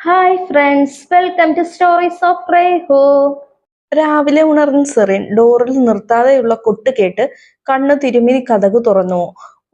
Hi friends welcome to stories of റേഹോ രാവിലെ ഉണർന്ന serine ഡോറിൽ നിർത്താതെയുള്ള കൊട്ട് കേട്ട് കണ്ണു തിരുമിനി കഥകു തുറന്നു.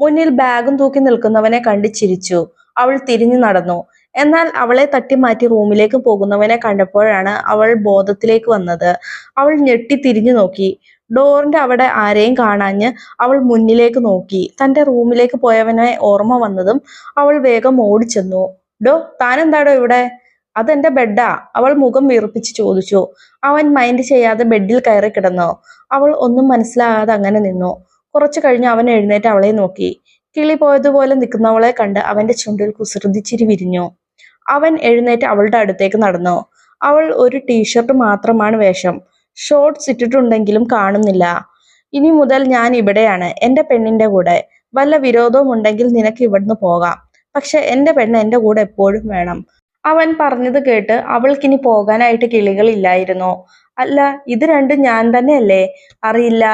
മുന്നിൽ ബാഗും തൂക്കി നിൽക്കുന്നവനെ കണ്ട് ചിരിച്ചു. അവൾ തിരിഞ്ഞു നടന്നു. എന്നാൽ അവളെ തട്ടിമാറ്റി റൂമിലേക്ക് പോകുന്നവനെ കണ്ടപ്പോഴാണ് അവൾ ബോധത്തിലേക്ക് വന്നത്. അവൾ ഞെട്ടി തിരിഞ്ഞു നോക്കി. ഡോറിന്റെ അവിടെ ആരെയും കാണാഞ്ഞ് അവൾ മുന്നിലേക്ക് നോക്കി. തന്റെ റൂമിലേക്ക് പോയവനെ ഓർമ്മ വന്നതും അവൾ വേഗം ഓടിച്ചെന്നു. ഡോ താനെന്താടോ ഇവിടെ? അതെന്റെ ബെഡാ. അവൾ മുഖം വീർപ്പിച്ച് ചോദിച്ചു. അവൻ മൈൻഡ് ചെയ്യാതെ ബെഡിൽ കയറി കിടന്നു. അവൾ ഒന്നും മനസ്സിലാകാതെ അങ്ങനെ നിന്നു. കുറച്ചു കഴിഞ്ഞ് അവൻ എഴുന്നേറ്റ് അവളെ നോക്കി. കിളി പോയതുപോലെ നിൽക്കുന്നവളെ കണ്ട് അവന്റെ ചുണ്ടിൽ കുസൃതിച്ചിരി വിരിഞ്ഞു. അവൻ എഴുന്നേറ്റ് അവളുടെ അടുത്തേക്ക് നടന്നു. അവൾ ഒരു ടീഷർട്ട് മാത്രമാണ് വേഷം. ഷോർട്ട്സ് ഇട്ടിട്ടുണ്ടെങ്കിലും കാണുന്നില്ല. ഇനി മുതൽ ഞാൻ ഇവിടെയാണ്. എന്റെ പെണ്ണിന്റെ കൂടെ. വല്ല വിരോധവും ഉണ്ടെങ്കിൽ നിനക്ക് ഇവിടുന്ന് പോകാം. പക്ഷെ എന്റെ പെണ്ണ് എന്റെ കൂടെ എപ്പോഴും വേണം. അവൻ പറഞ്ഞത് കേട്ട് അവൾക്കിനി പോകാനായിട്ട് കിളികളില്ലായിരുന്നു. അല്ല ഇത് രണ്ടും ഞാൻ തന്നെയല്ലേ? അറിയില്ല.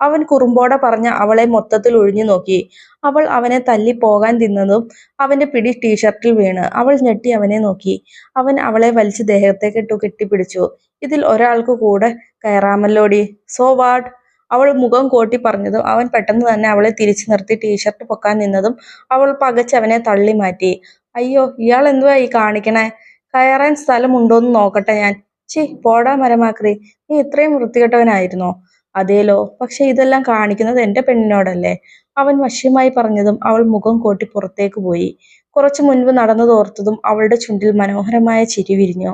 അവൻ കുറുമ്പോടെ പറഞ്ഞ അവളെ മൊത്തത്തിൽ ഒഴിഞ്ഞു നോക്കി. അവൾ അവനെ തല്ലി പോകാൻ തിന്നതും അവന്റെ പിടി ടീഷർട്ടിൽ വീണ്. അവൾ ഞെട്ടി അവനെ നോക്കി. അവൻ അവളെ വലിച്ച് ദേഹത്തേക്കിട്ടു കെട്ടിപ്പിടിച്ചു. ഇതിൽ ഒരാൾക്ക് കൂടെ കയറാമല്ലോടി? സോ വാട്ട് അവൾ മുഖം കോട്ടി പറഞ്ഞതും അവൻ പെട്ടെന്ന് തന്നെ അവളെ തിരിച്ചു നിർത്തി ടീഷർട്ട് പൊക്കാൻ നിന്നതും അവൾ പകച്ചവനെ തള്ളി മാറ്റി. അയ്യോ ഇയാൾ എന്തുവാ ഈ കാണിക്കണേ? കയറാൻ സ്ഥലമുണ്ടോന്ന് നോക്കട്ടെ ഞാൻ. ചി പോടാ മരമാക്രി. നീ ഇത്രയും വൃത്തികെട്ടവനായിരുന്നോ? അതേലോ പക്ഷെ ഇതെല്ലാം കാണിക്കുന്നത് എന്റെ പെണ്ണിനോടല്ലേ? അവൻ വശ്യമായി പറഞ്ഞതും അവൾ മുഖം കോട്ടി പുറത്തേക്ക് പോയി. കുറച്ചു മുൻപ് നടന്നതോർത്തതും അവളുടെ ചുണ്ടിൽ മനോഹരമായ ചിരി വിരിഞ്ഞു.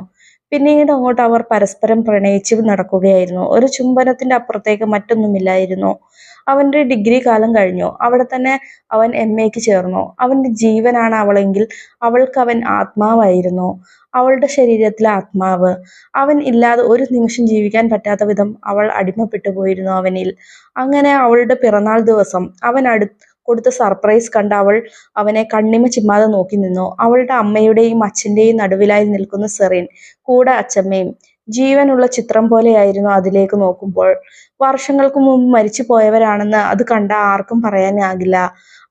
പിന്നീട് അങ്ങോട്ട് അവർ പരസ്പരം പ്രണയിച്ച് നടക്കുകയായിരുന്നു. ഒരു ചുംബനത്തിന്റെ അപ്പുറത്തേക്ക് മറ്റൊന്നുമില്ലായിരുന്നു. അവന്റെ ഡിഗ്രി കാലം കഴിഞ്ഞു. അവിടെ തന്നെ അവൻ എം എക്ക് ചേർന്നു. അവന്റെ ജീവനാണ് അവളെങ്കിൽ അവൾക്ക് അവൻ ആത്മാവായിരുന്നു. അവളുടെ ശരീരത്തിലെ ആത്മാവ്. അവൻ ഇല്ലാതെ ഒരു നിമിഷം ജീവിക്കാൻ പറ്റാത്ത വിധം അവൾ അടിമപ്പെട്ടു പോയിരുന്നു അവനിൽ. അങ്ങനെ അവളുടെ പിറന്നാൾ ദിവസം അവൻ അടു കൊടുത്ത സർപ്രൈസ് കണ്ട് അവൾ അവനെ കണ്ണിമ ചിമ്മാതെ നോക്കി നിന്നു. അവളുടെ അമ്മയുടെയും അച്ഛന്റെയും നടുവിലായി നിൽക്കുന്ന സെറിൻ കൂടെ അച്ഛമ്മയും ജീവനുള്ള ചിത്രം പോലെയായിരുന്നു അതിലേക്ക് നോക്കുമ്പോൾ. വർഷങ്ങൾക്ക് മുമ്പ് മരിച്ചു പോയവരാണെന്ന് അത് കണ്ട ആർക്കും പറയാനാകില്ല.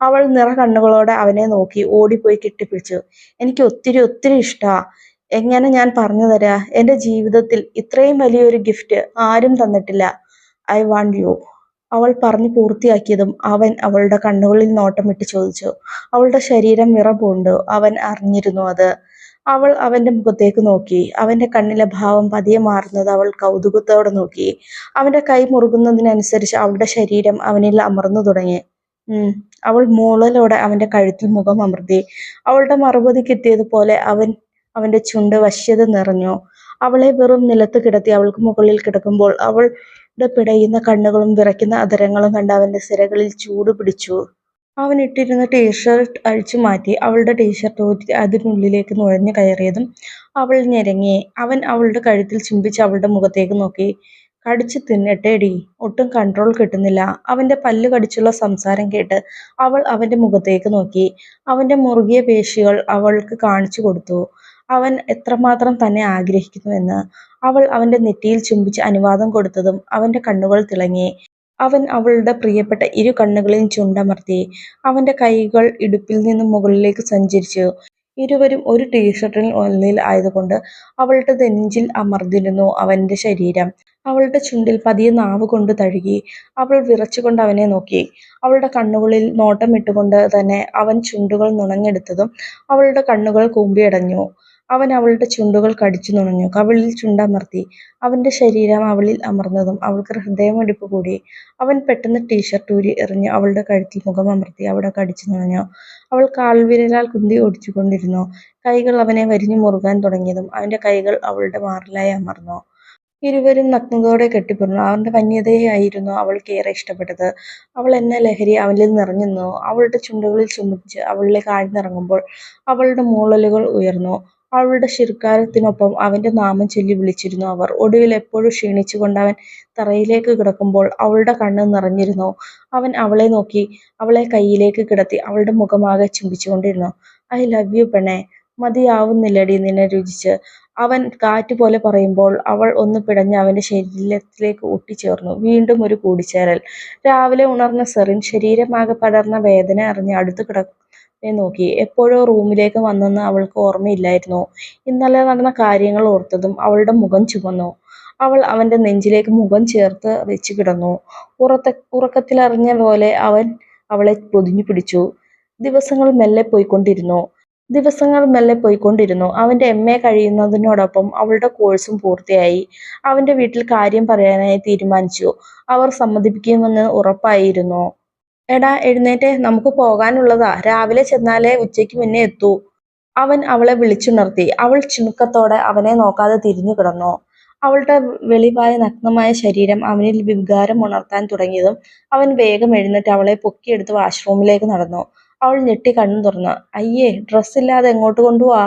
അവൾ നിറ കണ്ണുകളോടെ അവനെ നോക്കി ഓടിപ്പോയി കെട്ടിപ്പിടിച്ചു. എനിക്ക് ഒത്തിരി ഒത്തിരി ഇഷ്ടാ. എങ്ങനെ ഞാൻ പറഞ്ഞു തരാ? എന്റെ ജീവിതത്തിൽ ഇത്രയും വലിയൊരു ഗിഫ്റ്റ് ആരും തന്നിട്ടില്ല. ഐ വാണ്ട് യു അവൾ പറഞ്ഞു പൂർത്തിയാക്കിയതും അവൻ അവളുടെ കണ്ണുകളിൽ നോട്ടമിട്ട് ചോദിച്ചു. അവളുടെ ശരീരം വിറപ്പുണ്ട് അവൻ അറിഞ്ഞിരുന്നു അത്. അവൾ അവന്റെ മുഖത്തേക്ക് നോക്കി. അവന്റെ കണ്ണിലെ ഭാവം പതിയെ മാറുന്നത് അവൾ കൗതുകത്തോടെ നോക്കി. അവന്റെ കൈ മുറുകുന്നതിനനുസരിച്ച് അവളുടെ ശരീരം അവനിൽ അമർന്നു തുടങ്ങി. ഉം. അവൾ മൂളലോടെ അവന്റെ കഴുത്തിൽ മുഖം അമർത്തി. അവളുടെ മറുപടി കിട്ടിയതുപോലെ അവൻ അവന്റെ ചുണ്ട് വശ്യത നിറഞ്ഞു. അവളെ വെറും നിലത്ത് കിടത്തി അവൾക്ക് മുകളിൽ കിടക്കുമ്പോൾ അവളുടെ പിടയുന്ന കണ്ണുകളും വിറയ്ക്കുന്ന അധരങ്ങളും കണ്ട് അവന്റെ സിരകളിൽ ചൂട് പിടിച്ചു. അവൻ ഇട്ടിരുന്ന ടീഷർട്ട് അഴിച്ചു മാറ്റി അവളുടെ ടീഷർട്ട് ഊറ്റി അതിനുള്ളിലേക്ക് നുഴഞ്ഞു കയറിയതും അവൾ ഞെരങ്ങി. അവൻ അവളുടെ കഴുത്തിൽ ചുംബിച്ച് അവളുടെ മുഖത്തേക്ക് നോക്കി. കടിച്ചു തിന്നട്ടേടി ഒട്ടും കൺട്രോൾ കിട്ടുന്നില്ല. അവന്റെ പല്ല് കടിച്ചുള്ള സംസാരം കേട്ട് അവൾ അവന്റെ മുഖത്തേക്ക് നോക്കി. അവന്റെ മുറുകിയ പേശികൾ അവൾക്ക് കാണിച്ചു കൊടുത്തു. അവൻ എത്രമാത്രം തന്നെ ആഗ്രഹിക്കുന്നുവെന്ന് അവൾ അവന്റെ നെറ്റിയിൽ ചുംബിച്ച് അനുവാദം കൊടുത്തതും അവന്റെ കണ്ണുകൾ തിളങ്ങി. അവൻ അവളുടെ പ്രിയപ്പെട്ട ഇരു കണ്ണുകളിലും ചുണ്ടമർത്തി അവന്റെ കൈകൾ ഇടുപ്പിൽ നിന്നും മുകളിലേക്ക് സഞ്ചരിച്ചു. ഇരുവരും ഒരു ടീഷർട്ടിൽ ഒന്നിൽ ആയതുകൊണ്ട് അവളുടെ നെഞ്ചിൽ അമർന്നിരുന്നു അവന്റെ ശരീരം. അവളുടെ ചുണ്ടിൽ പതിയെ നാവ് കൊണ്ട് തഴുകി അവൾ വിറച്ചുകൊണ്ട് അവനെ നോക്കി. അവളുടെ കണ്ണുകളിൽ നോട്ടമിട്ടുകൊണ്ട് തന്നെ അവൻ ചുണ്ടുകൾ നുണഞ്ഞെടുത്തതും അവളുടെ കണ്ണുകൾ കൂമ്പിയടഞ്ഞു. അവൻ അവളുടെ ചുണ്ടുകൾ കടിച്ചു നുണഞ്ഞു. കവിളിൽ ചുണ്ടമർത്തി. അവന്റെ ശരീരം അവളിൽ അമർന്നതും അവൾക്ക് ഹൃദയമടിപ്പ് കൂടി. അവൻ പെട്ടെന്ന് ടീഷർട്ട് ഊരി എറിഞ്ഞ് അവളുടെ കഴുത്തിൽ മുഖം അമർത്തി അവിടെ കടിച്ചു നുണഞ്ഞു. അവൾ കാൽവിരലാൽ കുന്തി ഓടിച്ചുകൊണ്ടിരുന്നു. കൈകൾ അവനെ വരിഞ്ഞു മുറുകാൻ തുടങ്ങിയതും അവന്റെ കൈകൾ അവളുടെ മാറിലായി അമർന്നു. ഇരുവരും നഗ്നതയോടെ കെട്ടിപ്പിറന്നു. അവന്റെ വന്യതയായിരുന്നു അവൾക്ക് ഏറെ ഇഷ്ടപ്പെട്ടത്. അവൾ എന്ന ലഹരി അവനിൽ നിറഞ്ഞു നിന്നു. അവളുടെ ചുണ്ടുകളിൽ ചുംബിച്ച് അവളിലേക്ക് ആഴ്ന്നിറങ്ങുമ്പോൾ അവളുടെ മൂളലുകൾ ഉയർന്നു. അവളുടെ ശിർക്കാരത്തിനൊപ്പം അവന്റെ നാമം ചൊല്ലി വിളിച്ചിരുന്നു അവർ. ഒടുവിൽ എപ്പോഴും ക്ഷീണിച്ചുകൊണ്ട് അവൻ തറയിലേക്ക് കിടക്കുമ്പോൾ അവളുടെ കണ്ണ് നിറഞ്ഞിരുന്നു. അവൻ അവളെ നോക്കി അവളെ കയ്യിലേക്ക് കിടത്തി അവളുടെ മുഖമാകെ ചുംബിച്ചുകൊണ്ടിരുന്നു ഐ ലവ് യു പെണ്ണെ മതിയാവുന്നില്ലടി നിന്നെ രുചിച്ച് അവൻ കാറ്റ് പോലെ പറയുമ്പോൾ അവൾ ഒന്ന് പിടഞ്ഞ് അവന്റെ ശരീരത്തിലേക്ക് ഒട്ടിച്ചേർന്നു വീണ്ടും ഒരു കൂടിച്ചേരൽ. രാവിലെ ഉണർന്ന സെറിൻ ശരീരമാകെ പടർന്ന വേദന അറിഞ്ഞ് അടുത്ത് കിട നോക്കി. എപ്പോഴോ റൂമിലേക്ക് വന്നെന്ന് അവൾക്ക് ഓർമ്മയില്ലായിരുന്നു. ഇന്നലെ നടന്ന കാര്യങ്ങൾ ഓർത്തതും അവളുടെ മുഖം ചുമന്നു. അവൾ അവന്റെ നെഞ്ചിലേക്ക് മുഖം ചേർത്ത് വെച്ച് കിടന്നു. ഉറത്ത ഉറക്കത്തിലറിഞ്ഞ പോലെ അവൻ അവളെ പൊതിഞ്ഞു പിടിച്ചു. ദിവസങ്ങൾ മെല്ലെ പോയിക്കൊണ്ടിരുന്നു. ദിവസങ്ങൾ മെല്ലെ പോയിക്കൊണ്ടിരുന്നു. അവന്റെ എം. എ. കഴിയുന്നതിനോടൊപ്പം അവളുടെ കോഴ്സും പൂർത്തിയായി. അവന്റെ വീട്ടിൽ കാര്യം പറയാനായി തീരുമാനിച്ചു. അവർ സമ്മതിപ്പിക്കുമെന്ന് ഉറപ്പായിരുന്നു. എടാ എഴുന്നേറ്റേ. നമുക്ക് പോകാനുള്ളതാ. രാവിലെ ചെന്നാലേ ഉച്ചയ്ക്ക് മുന്നേ എത്തൂ. അവൻ അവളെ വിളിച്ചുണർത്തി. അവൾ ചിണുക്കത്തോടെ അവനെ നോക്കാതെ തിരിഞ്ഞു കിടന്നു. അവളുടെ വെളിവായ നഗ്നമായ ശരീരം അവനിൽ വികാരം ഉണർത്താൻ തുടങ്ങിയതും അവൻ വേഗം എഴുന്നേറ്റ് അവളെ പൊക്കിയെടുത്ത് വാഷ്റൂമിലേക്ക് നടന്നു. അവൾ ഞെട്ടി കണ്ണു തുറന്നു. അയ്യേ ഡ്രസ്സില്ലാതെ എങ്ങോട്ട് കൊണ്ടുപോവാ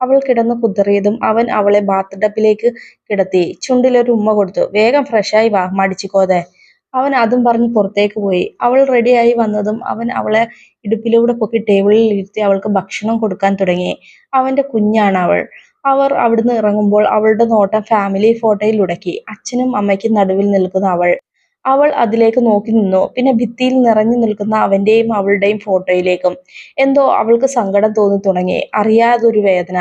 അവൾ കിടന്ന് കുതിറിയതും അവൻ അവളെ ബാത്ത് ടബിലേക്ക് കിടത്തി ചുണ്ടിലൊരു ഉമ്മ കൊടുത്തു. വേഗം ഫ്രഷായി വാ മടിച്ചിക്കോതെ അവൻ അതും പറഞ്ഞ് പുറത്തേക്ക് പോയി. അവൾ റെഡിയായി വന്നതും അവൻ അവളെ ഇടുപ്പിലൂടെ പൊക്കി ടേബിളിൽ ഇരുത്തി അവൾക്ക് ഭക്ഷണം കൊടുക്കാൻ തുടങ്ങി. അവന്റെ കുഞ്ഞാണ് അവൾ. അവർ അവിടുന്ന് ഇറങ്ങുമ്പോൾ അവളുടെ നോട്ടം ഫാമിലി ഫോട്ടോയിൽ ഉടക്കി. അച്ഛനും അമ്മയ്ക്കും നടുവിൽ നിൽക്കുന്ന അവൾ. അവൾ അതിലേക്ക് നോക്കി നിന്നു. പിന്നെ ഭിത്തിയിൽ നിറഞ്ഞു നിൽക്കുന്ന അവന്റെയും അവളുടെയും ഫോട്ടോയിലേക്കും എന്തോ അവൾക്ക് സങ്കടം തോന്നി തുടങ്ങി. അറിയാതൊരു വേദന.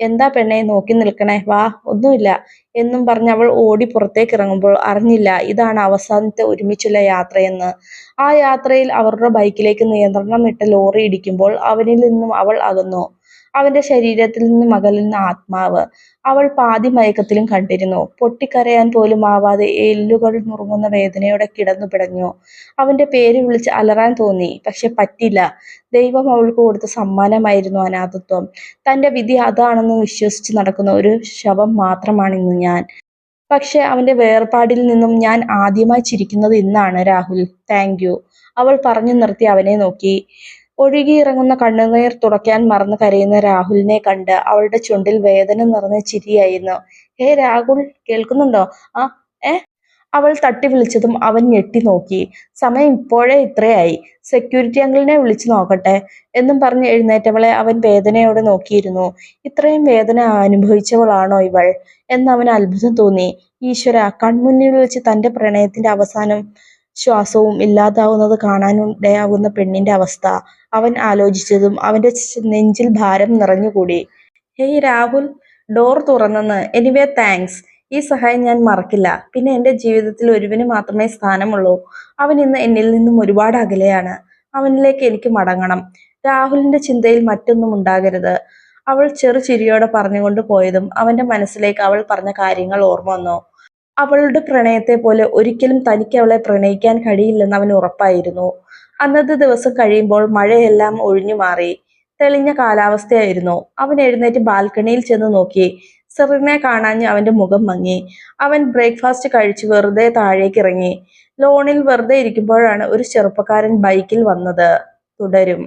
എന്താ പെണ്ണെ നോക്കി നിൽക്കണേ? വാ ഒന്നുമില്ല. എന്നും പറഞ്ഞ് അവൾ ഓടി പുറത്തേക്ക് ഇറങ്ങുമ്പോൾ അറിഞ്ഞില്ല ഇതാണ് അവസാനത്തെ ഒരുമിച്ചുള്ള യാത്രയെന്ന്. ആ യാത്രയിൽ അവരുടെ ബൈക്കിലേക്ക് നിയന്ത്രണം ഇട്ട ലോറി ഇടിക്കുമ്പോൾ അവനിൽ നിന്നും അവൾ അകന്നു. അവന്റെ ശരീരത്തിൽ നിന്നും അകലുന്ന ആത്മാവ് അവൾ പാതി മയക്കത്തിലും കണ്ടിരുന്നു. പൊട്ടിക്കരയാൻ പോലും ആവാതെ എല്ലുകൾ നുറുങ്ങുന്ന വേദനയോടെ കിടന്നു പിടഞ്ഞു. അവന്റെ പേര് വിളിച്ച് അലറാൻ തോന്നി പക്ഷെ പറ്റില്ല. ദൈവം അവൾക്ക് കൊടുത്ത സമ്മാനമായിരുന്നു അനാഥത്വം. തന്റെ വിധി അതാണെന്ന് വിശ്വസിച്ച് നടക്കുന്ന ഒരു ശവം മാത്രമാണ് ഇന്ന് ഞാൻ. പക്ഷെ അവന്റെ വേർപാടിൽ നിന്നും ഞാൻ ആദ്യമായി ചിരിക്കുന്നത് ഇന്നാണ് രാഹുൽ. താങ്ക് അവൾ പറഞ്ഞു നിർത്തി അവനെ നോക്കി. ഒഴുകിയിറങ്ങുന്ന കണ്ണുനീർ തുടയ്ക്കാൻ മറന്നു കരയുന്ന രാഹുലിനെ കണ്ട് അവളുടെ ചുണ്ടിൽ വേദന നിറഞ്ഞ ചിരിയായിരുന്നു. ഹേ രാഹുൽ കേൾക്കുന്നുണ്ടോ? ആ ഏ? അവൾ തട്ടി വിളിച്ചതും അവൻ ഞെട്ടി നോക്കി. സമയം ഇപ്പോഴേ ഇത്രയായി. സെക്യൂരിറ്റി അങ്കിളിനെ വിളിച്ചു നോക്കട്ടെ എന്നും പറഞ്ഞ് എഴുന്നേറ്റവളെ അവൻ വേദനയോടെ നോക്കിയിരുന്നു. ഇത്രയും വേദന അനുഭവിച്ചവളാണോ ഇവൾ? എന്നവന് അത്ഭുതം തോന്നി. ഈശ്വര കൺമുന്നിൽ വെച്ച് തന്റെ പ്രണയത്തിന്റെ അവസാനം ശ്വാസവും ഇല്ലാതാവുന്നത് കാണാനിടയാകുന്ന പെണ്ണിന്റെ അവസ്ഥ. അവൻ ആലോചിച്ചതും അവന്റെ നെഞ്ചിൽ ഭാരം നിറഞ്ഞുകൂടി. Hey Rahul door തുറന്നെന്ന്. Anyway thanks. ഈ സഹായം ഞാൻ മറക്കില്ല. പിന്നെ എന്റെ ജീവിതത്തിൽ ഒരുവിന് മാത്രമേ സ്ഥാനമുള്ളൂ. അവൻ ഇന്ന് എന്നിൽ നിന്നും ഒരുപാട് അകലെയാണ്. അവനിലേക്ക് എനിക്ക് മടങ്ങണം. രാഹുലിന്റെ ചിന്തയിൽ മറ്റൊന്നും ഉണ്ടാകരുത് അവൾ ചെറു ചിരിയോടെ പറഞ്ഞുകൊണ്ട് പോയതും അവന്റെ മനസ്സിലേക്ക് അവൾ പറഞ്ഞ കാര്യങ്ങൾ ഓർമ്മ വന്നു. അവളുടെ പ്രണയത്തെ പോലെ ഒരിക്കലും തനിക്ക് അവളെ പ്രണയിക്കാൻ കഴിയില്ലെന്ന് അവൻ ഉറപ്പായിരുന്നു. അന്നത്തെ ദിവസം കഴിയുമ്പോൾ മഴയെല്ലാം ഒഴിഞ്ഞു മാറി. തെളിഞ്ഞ കാലാവസ്ഥയായിരുന്നു. അവൻ എഴുന്നേറ്റ് ബാൽക്കണിയിൽ ചെന്ന് നോക്കി. സെറിനെ കാണാഞ്ഞ് അവന്റെ മുഖം മങ്ങി. അവൻ ബ്രേക്ക്ഫാസ്റ്റ് കഴിച്ച് വെറുതെ താഴേക്ക് ഇറങ്ങി. ലോണിൽ വെറുതെ ഇരിക്കുമ്പോഴാണ് ഒരു ചെറുപ്പക്കാരൻ ബൈക്കിൽ വന്നത്. തുടരും.